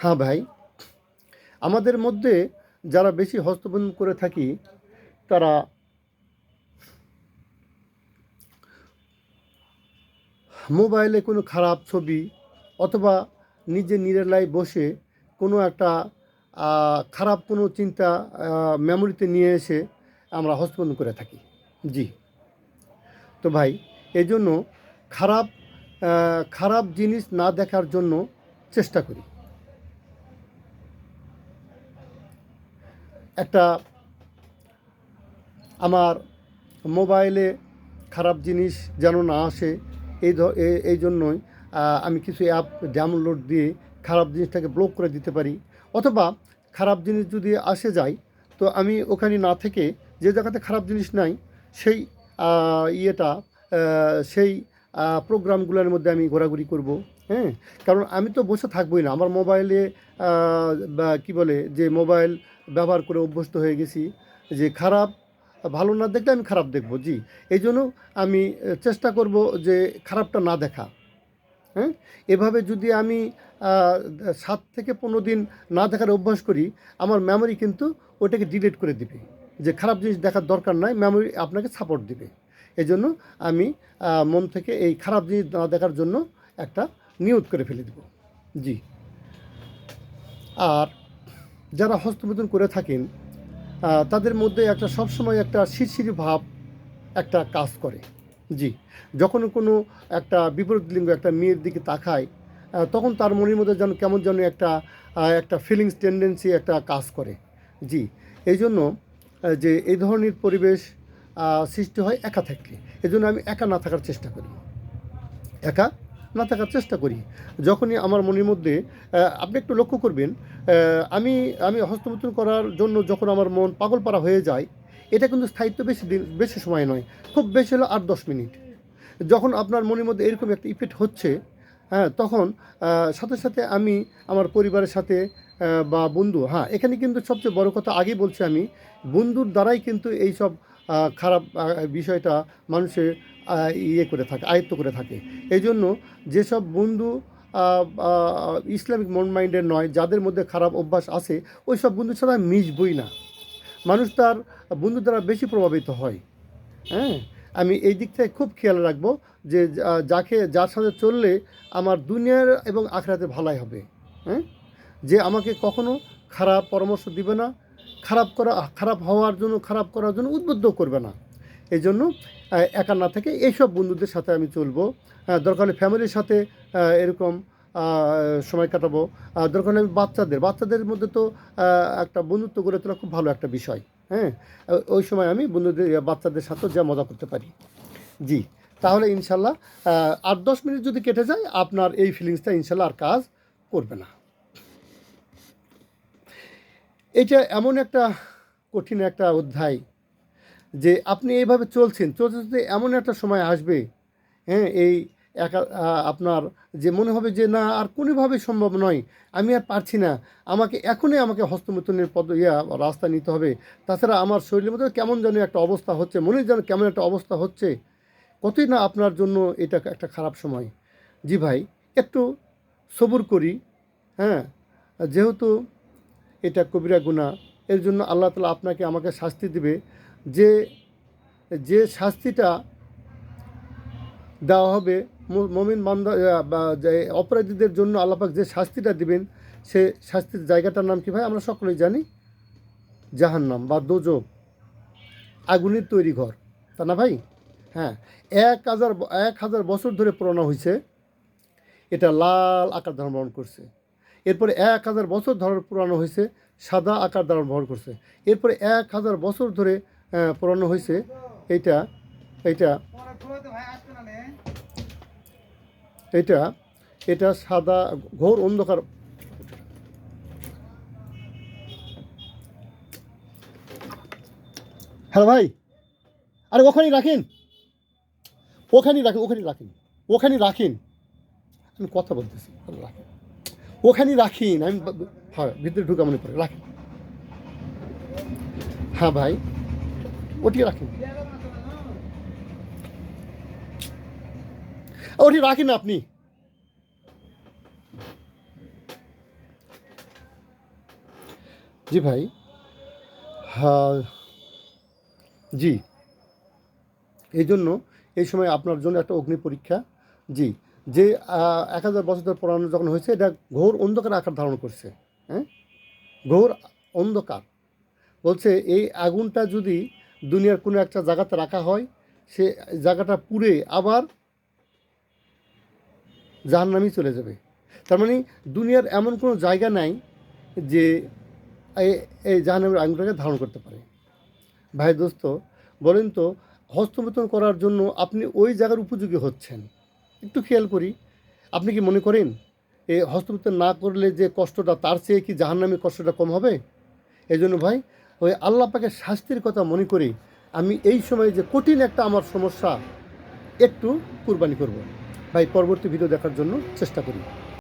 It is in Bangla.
হ্যাঁ ভাই, আমাদের মধ্যে যারা বেশি হস্তবন্ধন করে থাকি, তারা মোবাইলে কোনো খারাপ ছবি অথবা নিজে নিরেলায় বসে কোনো একটা খারাপ কোনো চিন্তা মেমোরিতে নিয়ে এসে আমরা হস্তবন্ধন করে থাকি। জি। তো ভাই এই জন্য খারাপ খারাপ জিনিস না দেখার জন্য চেষ্টা করি। একটা আমার মোবাইলে খারাপ জিনিস যেন না আসে, এই এই জন্যই আমি কিছু অ্যাপ ডাউনলোড দিয়ে খারাপ জিনিসটাকে ব্লক করে দিতে পারি। অথবা খারাপ জিনিস যদি আসে যায়, তো আমি ওখানে না থেকে যে জায়গাতে খারাপ জিনিস নাই, সেই ইয়েটা সেই প্রোগ্রামগুলোর মধ্যে আমি ঘোরাঘুরি করব হ্যাঁ? কারণ আমি তো বসে থাকবোই না। আমার মোবাইলে কী বলে, যে মোবাইল ব্যবহার করে অভ্যস্ত হয়ে গেছি যে খারাপ, ভালো না দেখলে আমি খারাপ দেখব, জি। এই জন্য আমি চেষ্টা করব যে খারাপটা না দেখা হ্যাঁ? এভাবে যদি আমি সাত থেকে পনেরো দিন না দেখার অভ্যাস করি, আমার মেমোরি কিন্তু ওটাকে ডিলিট করে দিবে। যে খারাপ জিনিস দেখার দরকার নাই মেমোরি আপনাকে সাপোর্ট দিবে। এই জন্য আমি মন থেকে এই খারাপ জিনিস না দেখার জন্য একটা নিয়ত করে ফেলে দেব, জি। আর যারা হস্তমোদন করে থাকেন তাদের মধ্যে একটা সবসময় একটা শিরশিরি ভাব একটা কাজ করে। জি, যখন কোনো একটা বিপরীত লিঙ্গ একটা মেয়ের দিকে তাকায় তখন তার মনের মধ্যে যেন কেমন যেন একটা একটা ফিলিংস টেন্ডেন্সি একটা কাজ করে। জি এই জন্য যে এই ধরনের পরিবেশ সৃষ্টি হয় একা থাকলে এই জন্য আমি একা না থাকার চেষ্টা করি। একা না থাকার চেষ্টা করি। যখনই আমার মনের মধ্যে আপনি একটু লক্ষ্য করবেন আমি আমি হস্তমৈথুন করার জন্য যখন আমার মন পাগলপাড়া হয়ে যায়, এটা কিন্তু স্থায়িত্ব বেশি দিন, বেশি সময় নয়, খুব বেশি হলো আট, দশ মিনিট। যখন আপনার মনের মধ্যে এরকম একটা ইফেক্ট হচ্ছে হ্যাঁ তখন সাথে সাথে আমি আমার পরিবারের সাথে বা বন্ধু হ্যাঁ এখানে কিন্তু সবচেয়ে বড় কথা আগেই বলছি আমি, বন্ধুর দ্বারাই কিন্তু এই সব খারাপ বিষয়টা মানুষের ইয়ে করে থাকে, আয়ত্ত করে থাকে। এই জন্য যেসব বন্ধু ইসলামিক মন মাইন্ডের নয়, যাদের মধ্যে খারাপ অভ্যাস আছে ওই সব সাথে আমি মিশবই না। মানুষ তার বন্ধু দ্বারা বেশি প্রভাবিত হয়। হ্যাঁ? আমি এই দিক থেকে খুব খেয়াল রাখব যে যাকে, যার সাথে চললে আমার দুনিয়ার এবং আখরাতে ভালাই হবে। হ্যাঁ? যে আমাকে কখনো খারাপ পরামর্শ দিবে না, খারাপ করা, খারাপ হওয়ার জন্য, খারাপ করার জন্য উদ্বুদ্ধ করবে না। এই জন্য একা না থেকে এইসব বন্ধুদের সাথে আমি চলবো। দরকার হলে ফ্যামিলির সাথে এরকম সময় কাটাবো। দরকার হলে আমি বাচ্চাদের বাচ্চাদের মধ্যে তো একটা বন্ধুত্ব গড়ে তোলা খুব ভালো একটা বিষয় হ্যাঁ? ওই সময় আমি বন্ধুদের, বাচ্চাদের সাথেও যা মজা করতে পারি। জি, তাহলে ইনশাল্লাহ আট দশ মিনিট যদি কেটে যায়, আপনার এই ফিলিংসটা ইনশাল্লাহ আর কাজ করবে না। এটা এমন একটা কঠিন একটা অধ্যায় যে আপনি এইভাবে চলছেন, চলতে চলতে এমন একটা সময় আসবে হ্যাঁ এই একা আপনার যে মনে হবে যে না, আর কোনোভাবে সম্ভব নয়, আমি আর পারছি না, আমাকে এখনই আমাকে হস্তমৈথুনের পদ, ইয়া, রাস্তা নিতে হবে। তাছাড়া আমার শরীরের মধ্যে কেমন যেন একটা অবস্থা হচ্ছে মনে যেন কেমন একটা অবস্থা হচ্ছে, কতই না আপনার জন্য এটা একটা খারাপ সময়। জি ভাই, একটু সবুর করি হ্যাঁ যেহেতু এটা কবিরা গুণা এর জন্য আল্লাহ তালা আপনাকে আমাকে শাস্তি দিবে। যে যে শাস্তিটা দেওয়া হবে মমিন বান্দা যে অপরাধীদের জন্য আল্লাপাক যে শাস্তিটা দিবেন, সে শাস্তির জায়গাটার নাম কি ভাই? আমরা সকলেই জানি, জাহান্নাম বা দোজক, আগুনের তৈরি ঘর। তা না ভাই? হ্যাঁ এক হাজার এক হাজার বছর ধরে পুরোনো হয়েছে এটা লাল আকার ধারণ বহন করছে। এরপরে এক হাজার বছর ধরে পুরানো হয়েছে সাদা আকার ধারণ বহন করছে। এরপরে এক হাজার বছর ধরে পুরানো হয়েছে। এইটা এইটা। এটা এটা সাদা ঘোর অন্ধকার। হ্যালো ভাই, আরে ওখানেই রাখেন। ওখানেই রাখেন ওখানেই রাখেন ওখানেই রাখেন। আমি কথা বলতেছি রাখেন। ওখানেই রাখিন, আমি হ্যাঁ ভিতরে ঢুকা মনে পড়ে রাখেন। হ্যাঁ ভাই। ওটি রাখেন। ওটি রাখেন আপনি। জি ভাই। হ্যাঁ। জি। এই জন্য এই সময় আপনার জন্য একটা অগ্নি পরীক্ষা। জি। যে এক হাজার বছর ধরে পড়ানো যখন হয়েছে, এটা ঘোর অন্ধকার আকার ধারণ করছে। হ্যাঁ? ঘোর অন্ধকার। বলছে এই আগুনটা যদি দুনিয়ার কোনো একটা জায়গাতে রাখা হয়, সে জায়গাটা পুড়ে আবার জাহান্নামি চলে যাবে। তার মানে দুনিয়ার এমন কোনো জায়গা নাই যে এই- জাহান্নামের আগুনটাকে ধারণ করতে পারে। ভাই দোস্ত, বলেন তো, হস্তমৈথুন করার জন্য আপনি ওই জায়গার উপযোগী হচ্ছেন। একটু খেয়াল করি, আপনি কি মনে করেন এই হস্তমৈথুন না করলে যে কষ্টটা, তার চেয়ে কি জাহান্নামের কষ্টটা কম হবে? এই জন্য ভাই ওই আল্লাপাকে শাস্তির কথা মনে করি, আমি এই সময় যে কঠিন একটা আমার সমস্যা, একটু কুরবানি করব। ভাই, পরবর্তী ভিডিও দেখার জন্য চেষ্টা করি।